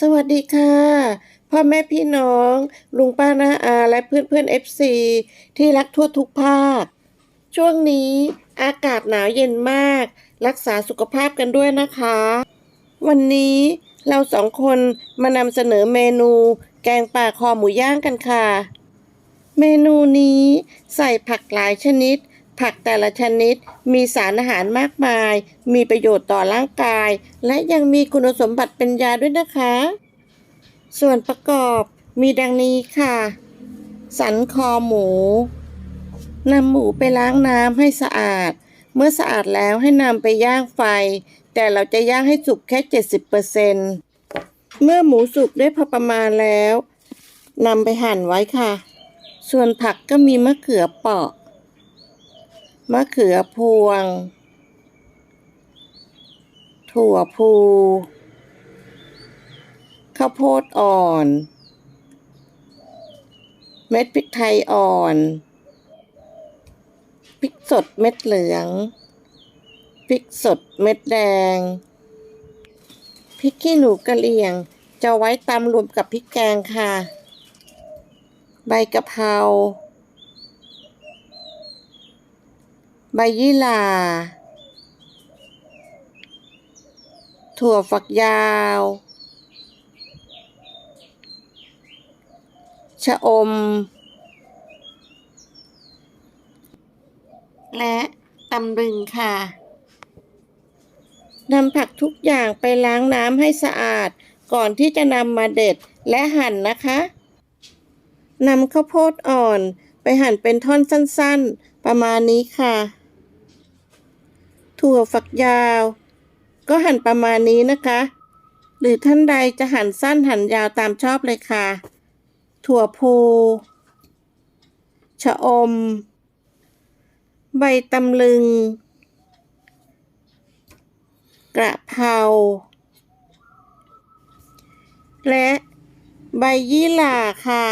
สวัสดีค่ะ พ่อแม่พี่น้อง ลุงป้าน้าอาและเพื่อนเพื่อนเอฟซีที่รักทั่วทุกภาค ช่วงนี้อากาศหนาวเย็นมาก รักษาสุขภาพกันด้วยนะคะ วันนี้เราสองคนมานำเสนอเมนู แกงป่าคอหมูย่างกันค่ะ เมนูนี้ใส่ผักหลายชนิด ผักแต่ละชนิดมีสารอาหารมากมาย มีประโยชน์ต่อร่างกาย และยังมีคุณสมบัติเป็นยาด้วยนะคะ ส่วนประกอบมีดังนี้ค่ะ สันคอหมูนำหมูไปล้างน้ำให้สะอาด เมื่อสะอาดแล้วให้นำไปย่างไฟ แต่เราจะย่างให้สุกแค่ 70%เมื่อหมูสุกได้พอประมาณแล้วนำไปหั่นไว้ค่ะ ส่วนผักก็มีมะเขือเปราะ มะเขือพวง ถั่วพู ข้าวโพดอ่อน เม็ดพริกไทยอ่อนพริกสดเม็ดเหลืองพริกสดเม็ดแดงพริกขี้หนูกระเหรี่ยง จะไว้ตำรวมกับพริกแกงค่ะ ใบกะเพรา ใบยี่หร่า ถั่วฝักยาว ชะอม และตำลึงค่ะนำผักทุกอย่างไปล้างน้ำให้สะอาด ก่อนที่จะนำมาเด็ดและหั่นนะคะนำข้าวโพดอ่อนไปหั่นเป็นท่อนสั้นๆ ประมาณนี้ค่ะ ถั่วฝักยาว ก็หั่นประมาณนี้นะคะ หรือท่านใดจะหั่นสั้นหั่นยาวตามชอบเลยค่ะ ถั่วพูชะอม ใบตำลึง กระเพราและใบยี่หร่าค่ะ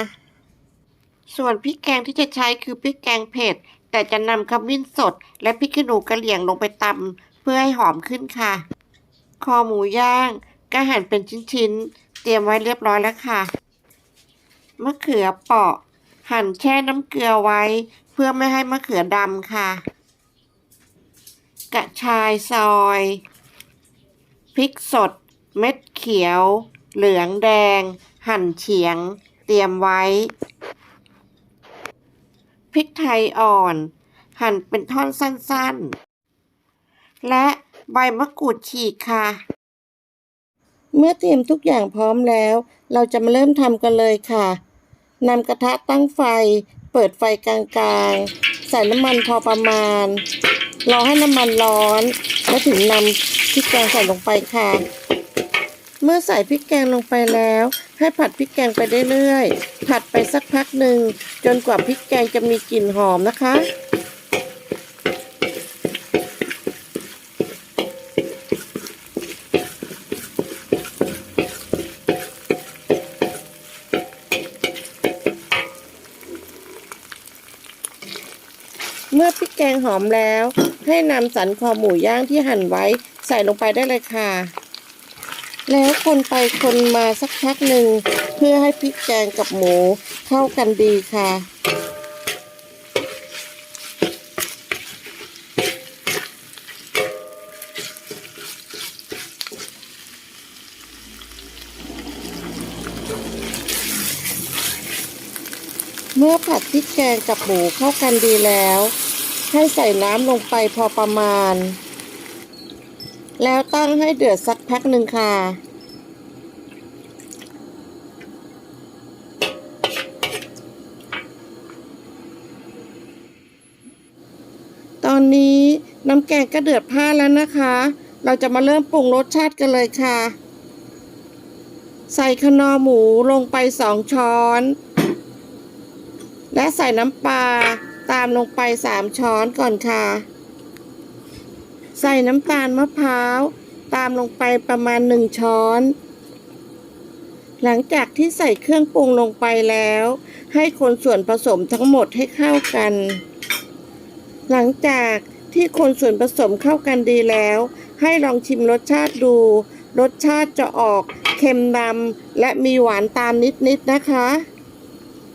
ส่วนพริกแกงที่จะใช้คือพริกแกงเผ็ด แต่จะนำขมิ้นสด และพริกขี้หนูกระเหลี่ยงลงไปตำเพื่อให้หอมขึ้นค่ะ คอหมูย่างก็หั่นเป็นชิ้นๆ เตรียมไว้เรียบร้อยแล้วค่ะ มะเขือเปาะ หั่นแช่น้ำเกลือไว้ เพื่อไม่ให้มะเขือดำค่ะ กระชายซอย พริกสด เม็ดเขียว เหลืองแดง หั่นเฉียง เตรียมไว้ พริกไทยอ่อน หั่นเป็นท่อนสั้นๆ และใบมะกรูดฉีกค่ะ เมื่อเตรียมทุกอย่างพร้อมแล้ว เราจะมาเริ่มทำกันเลยค่ะนำกระทะตั้งไฟ เปิดไฟกลางๆ ใส่น้ำมันพอประมาณ รอให้น้ำมันร้อน แล้วถึงนำพริกแกงใส่ลงไปค่ะ เมื่อใส่พริกแกงลงไปแล้ว ให้ผัดพริกแกงไปเรื่อยๆ ผัดไปสักพักหนึ่งจนกว่าพริกแกงจะมีกลิ่นหอมนะคะ เมื่อพริกแกงหอมแล้ว ให้นำสันคอหมูย่างที่หั่นไว้ใส่ลงไปได้เลยค่ะ แล้วคนไปคนมาสักพักหนึ่ง เพื่อให้พริกแกงกับหมูเข้ากันดีค่ะ เมื่อผัดพริกแกงกับหมูเข้ากันดีแล้ว ให้ใส่น้ำลงไปพอประมาณ แล้วตั้งให้เดือดสักพักหนึ่งค่ะ ตอนนี้น้ำแกงก็เดือดพล่านแล้วนะคะ เราจะมาเริ่มปรุงรสชาติกันเลยค่ะ ใส่คนอหมูลงไปสองช้อน และใส่น้ำปลาตามลงไปสามช้อนก่อนค่ะ ใส่น้ำตาลมะพร้าว ตามลงไปประมาณหนึ่งช้อน หลังจากที่ใส่เครื่องปรุงลงไปแล้ว ให้คนส่วนผสมทั้งหมดให้เข้ากัน หลังจากที่คนส่วนผสมเข้ากันดีแล้ว ให้ลองชิมรสชาติดู รสชาติจะออกเค็มนำและมีหวานตามนิดๆนะคะ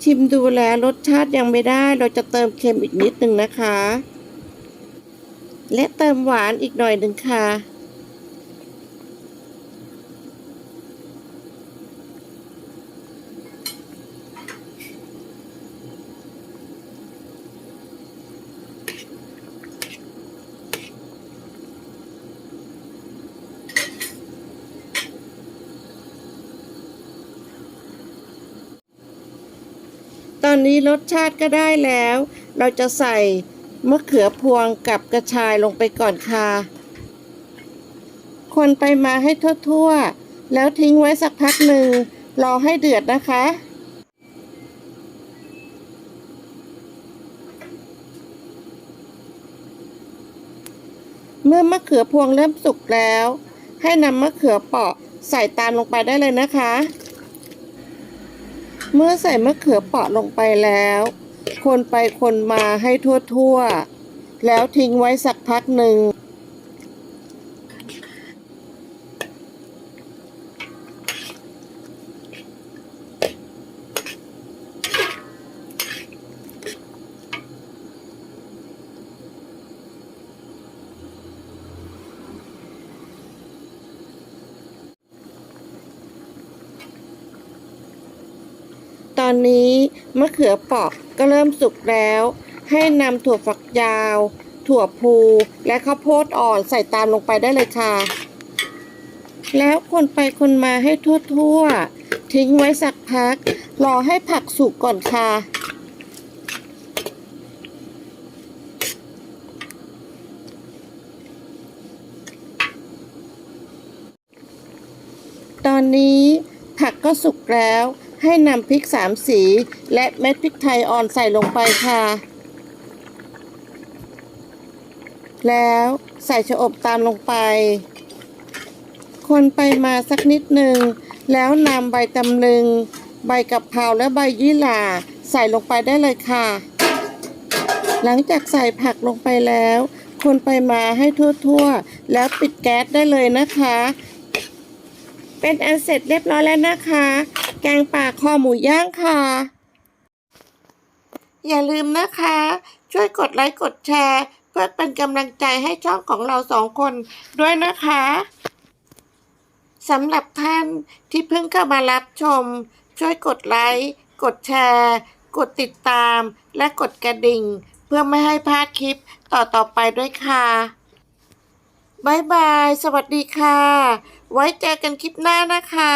ชิมดูแล้วรสชาติยังไม่ได้ เราจะเติมเค็มอีกนิดหนึ่งนะคะ และเติมหวานอีกหน่อยหนึ่งค่ะ ตอนนี้รสชาติก็ได้แล้ว เราจะใส่ มะเขือพวงกับกระชายลงไปก่อนค่ะ คนไปมาให้ทั่วๆ แล้วทิ้งไว้สักพักหนึ่ง รอให้เดือดนะคะ เมื่อมะเขือพวงเริ่มสุกแล้ว ให้นำมะเขือเปาะใส่ตามลงไปได้เลยนะคะ เมื่อใส่มะเขือเปาะลงไปแล้ว คนไปคนมาให้ทั่วๆ แล้วทิ้งไว้สักพักหนึ่ง ต อนนี้มะเขือเปราะก็เริ่มสุกแล้ว ให้นำถั่วฝักยาว ถั่วพูและข้าวโพดอ่อนใส่ตามลงไปได้เลยค่ะ แล้วคนไปคนมาให้ทั่วๆ ทิ้งไว้สักพัก รอให้ผักสุกก่อนค่ะตอนนี้ผักก็สุกแล้ว ให้นำพริกสามสี และเม็ดพริกไทยอ่อนใส่ลงไปค่ะ แล้วใส่ชะอบตามลงไป คนไปมาสักนิดหนึ่ง แล้วนำใบตำลึง ใบกะเพราและใบยี่หร่าใส่ลงไปได้เลยค่ะ หลังจากใส่ผักลงไปแล้ว คนไปมาให้ทั่วๆ แล้วปิดแก๊สได้เลยนะคะ เป็นอันเสร็จเรียบร้อยแล้วนะคะ แกงป่าคอหมูย่างค่ะ อย่าลืมนะคะ ช่วยกดไลค์กดแชร์ เพื่อเป็นกำลังใจให้ช่องของเราสองคนด้วยนะคะสำหรับท่านที่เพิ่งเข้ามารับชม ช่วยกดไลค์ กดแชร์ กดติดตาม และกดกระดิ่ง เพื่อไม่ให้พลาดคลิปต่อๆไปด้วยค่ะบายบาย สวัสดีค่ะ ไว้เจอกันคลิปหน้านะคะ